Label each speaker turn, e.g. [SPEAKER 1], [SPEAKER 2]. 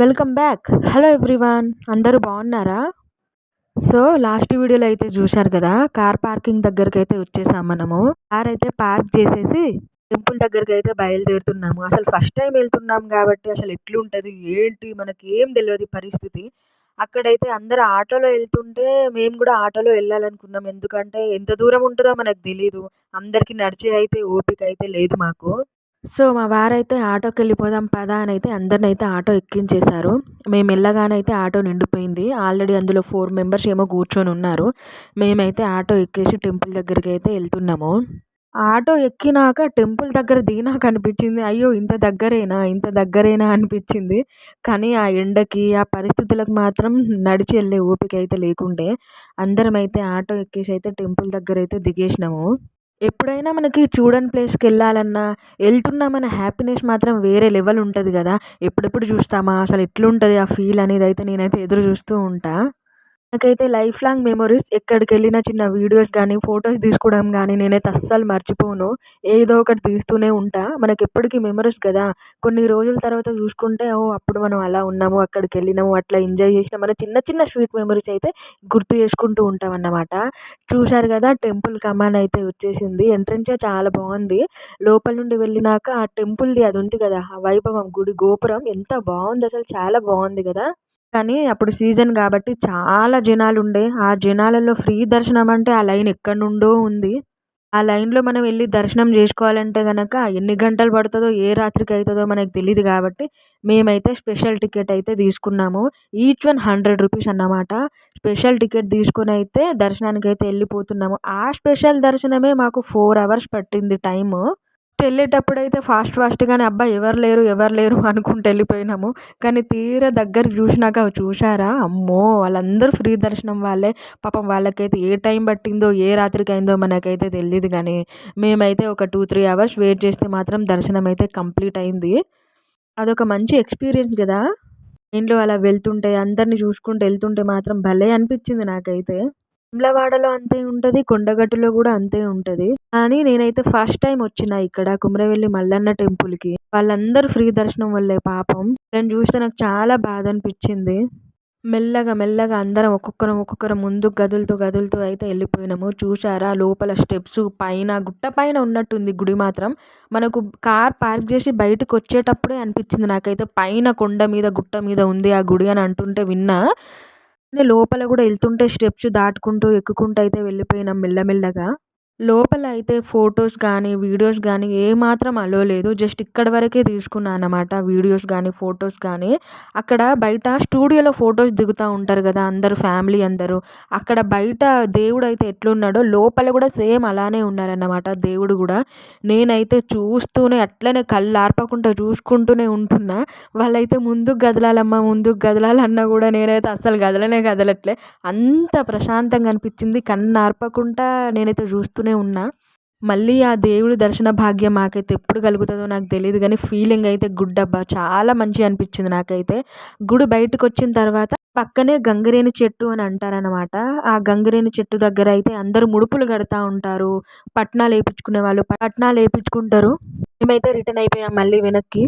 [SPEAKER 1] Welcome back. Hello everyone. అందరూ బాగున్నారా? So last వీడియోలో అయితే చూశారు కదా కార్ పార్కింగ్ దగ్గరికి అయితే వచ్చేసాం మనము. కార్ అయితే పార్క్ చేసేసి టెంపుల్ దగ్గరికి అయితే బయలుదేరుతున్నాము. అసలు ఫస్ట్ టైం వెళ్తున్నాం కాబట్టి అసలు ఎట్లుంటుంది ఏంటి మనకి ఏం తెలియదు పరిస్థితి. అక్కడైతే అందరు ఆటోలో వెళ్తుంటే మేము కూడా ఆటోలో వెళ్ళాలనుకున్నాం. ఎందుకంటే ఎంత దూరం ఉంటుందో మనకు తెలీదు. అందరికీ నడిచే అయితే ఓపిక అయితే లేదు మాకు. సో మా వారైతే ఆటోకి వెళ్ళిపోదాం పదా అని అయితే అందరిని అయితే ఆటో ఎక్కించేశారు. మేము వెళ్ళగానైతే ఆటో నిండిపోయింది. ఆల్రెడీ అందులో ఫోర్ మెంబర్స్ ఏమో కూర్చొని ఉన్నారు. మేమైతే ఆటో ఎక్కేసి టెంపుల్ దగ్గరికి అయితే వెళ్తున్నాము ఆటో ఎక్కినాక టెంపుల్ దగ్గర దిగినాక అనిపించింది అయ్యో ఇంత దగ్గరేనా? ఇంత దగ్గరేనా? అనిపించింది. కానీ ఆ ఎండకి ఆ పరిస్థితులకు మాత్రం నడిచి వెళ్ళే ఓపిక అయితే లేకుండే. అందరం అయితే ఆటో ఎక్కేసి అయితే టెంపుల్ దగ్గర అయితే దిగేసినాము. ఎప్పుడైనా మనకి చూడని ప్లేస్కి వెళ్ళాలన్నా వెళ్తున్నామన్న హ్యాపీనెస్ మాత్రం వేరే లెవెల్ ఉంటుంది కదా. ఎప్పుడెప్పుడు చూస్తామా? అసలు ఎట్లుంటుంది ఆ ఫీల్ అనేది అయితే నేనైతే ఎదురు చూస్తూ ఉంటాను నాకైతే లైఫ్ లాంగ్ మెమొరీస్ ఎక్కడికి వెళ్ళినా చిన్న వీడియోస్ కానీ ఫొటోస్ తీసుకోవడం కానీ నేనైతే అస్సలు మర్చిపోను. ఏదో ఒకటి తీస్తూనే ఉంటా. మనకి ఎప్పటికీ మెమరీస్ కదా. కొన్ని రోజుల తర్వాత చూసుకుంటే ఓ అప్పుడు మనం అలా ఉన్నాము అక్కడికి వెళ్ళినాము అట్లా ఎంజాయ్ చేసినాం మన చిన్న చిన్న స్వీట్ మెమరీస్ అయితే గుర్తు చేసుకుంటూ ఉంటాం అన్నమాట చూశారు కదా టెంపుల్ కమాన్ అయితే వచ్చేసింది. ఎంట్రెన్స్ చాలా బాగుంది. లోపల నుండి వెళ్ళినాక ఆ టెంపుల్ది అది ఉంది కదా ఆ వైభవం గుడి గోపురం ఎంత బాగుంది అసలు చాలా బాగుంది కదా. కానీ అప్పుడు సీజన్ కాబట్టి చాలా జనాలు ఉండే ఆ జనాలలో ఫ్రీ దర్శనం అంటే ఆ లైన్ ఎక్కడి నుండో ఉంది. ఆ లైన్లో మనం వెళ్ళి దర్శనం చేసుకోవాలంటే కనుక ఎన్ని గంటలు పడుతుందో ఏ రాత్రికి అవుతుందో మనకు తెలియదు కాబట్టి మేమైతే స్పెషల్ టికెట్ అయితే తీసుకున్నాము. ఈచ్ వన్ హండ్రెడ్ రూపీస్ అన్నమాట. స్పెషల్ టికెట్ తీసుకుని అయితే దర్శనానికి అయితే వెళ్ళిపోతున్నాము. ఆ స్పెషల్ దర్శనమే మాకు ఫోర్ అవర్స్ పట్టింది టైము. వెళ్ళేటప్పుడు అయితే ఫాస్ట్ ఫాస్ట్గానే అబ్బా ఎవరు లేరు ఎవరు లేరు అనుకుంటూ వెళ్ళిపోయినాము. కానీ తీరా దగ్గరికి చూసినాక చూశారా? అమ్మో! వాళ్ళందరూ ఫ్రీ దర్శనం వాళ్ళే. పాపం వాళ్ళకైతే ఏ టైం పట్టిందో ఏ రాత్రికి అయిందో మనకైతే తెలియదు కానీ మేమైతే ఒక టూ త్రీ అవర్స్ వెయిట్ చేస్తే మాత్రం దర్శనం అయితే కంప్లీట్ అయింది. అదొక మంచి ఎక్స్పీరియన్స్ కదా! ఇంట్లో అలా వెళ్తుంటే అందరిని చూసుకుంటూ వెళ్తుంటే మాత్రం భలే అనిపించింది నాకైతే. వేములవాడలో అంతే ఉంటుంది కొండగట్టులో కూడా అంతే ఉంటుంది. కానీ నేనైతే ఫస్ట్ టైం వచ్చిన ఇక్కడ కుమరవెల్లి మల్లన్న టెంపుల్కి. వాళ్ళందరూ ఫ్రీ దర్శనం వల్లే పాపం. నేను చూస్తే నాకు చాలా బాధ అనిపించింది. మెల్లగా మెల్లగా అందరం ఒక్కొక్కరం ఒక్కొక్కరం ముందు గదులతో గదులతో అయితే వెళ్ళిపోయినాము. చూసారా లోపల స్టెప్స్ పైన గుట్ట పైన ఉన్నట్టుంది గుడి మాత్రం. మనకు కార్ పార్క్ చేసి బయటకు వచ్చేటప్పుడే అనిపించింది నాకైతే. పైన కొండ మీద గుట్ట మీద ఉంది ఆ గుడి అని అంటుంటే విన్నా. లోపల కూడా వెళ్తుంటే స్టెప్స్ దాటుకుంటూ ఎక్కుకుంటూ అయితే వెళ్ళిపోయినాం మెల్లమెల్లగా. లోపల అయితే ఫొటోస్ కానీ వీడియోస్ కానీ ఏమాత్రం అలో లేదు. జస్ట్ ఇక్కడ వరకే తీసుకున్నాను అనమాట వీడియోస్ కానీ ఫొటోస్ కానీ అక్కడ బయట స్టూడియోలో ఫొటోస్ దిగుతూ ఉంటారు కదా అందరు ఫ్యామిలీ అందరూ. అక్కడ బయట దేవుడు అయితే ఎట్లున్నాడో లోపల కూడా సేమ్ అలానే ఉన్నారన్నమాట దేవుడు కూడా. నేనైతే చూస్తూనే అట్లనే కళ్ళు ఆర్పకుండా చూసుకుంటూనే ఉంటున్నా. వాళ్ళైతే ముందుకు కదలాలమ్మా ముందుకు కదలాలన్నా కూడా నేనైతే అస్సలు కదలనే కదలట్లే అంత ప్రశాంతంగా అనిపించింది. కన్ను ఆర్పకుండా నేనైతే చూస్తున్నా. అనుకుంటూనే ఉన్నా మళ్ళీ ఆ దేవుడి దర్శన భాగ్యం మాకైతే ఎప్పుడు కలుగుతుందో నాకు తెలియదు కానీ ఫీలింగ్ అయితే గుడ్ అబ్బా చాలా మంచి అనిపించింది నాకైతే. గుడి బయటకు వచ్చిన తర్వాత పక్కనే గంగరేణి చెట్టు అని అంటారనమాట ఆ గంగరేణి చెట్టు దగ్గర అయితే అందరూ ముడుపులు కడతా ఉంటారు. పట్నాలు వేయించుకునే వాళ్ళు. పట్నాలు వేయించుకుంటారు మేమైతే రిటర్న్ అయిపోయాం మళ్ళీ వెనక్కి.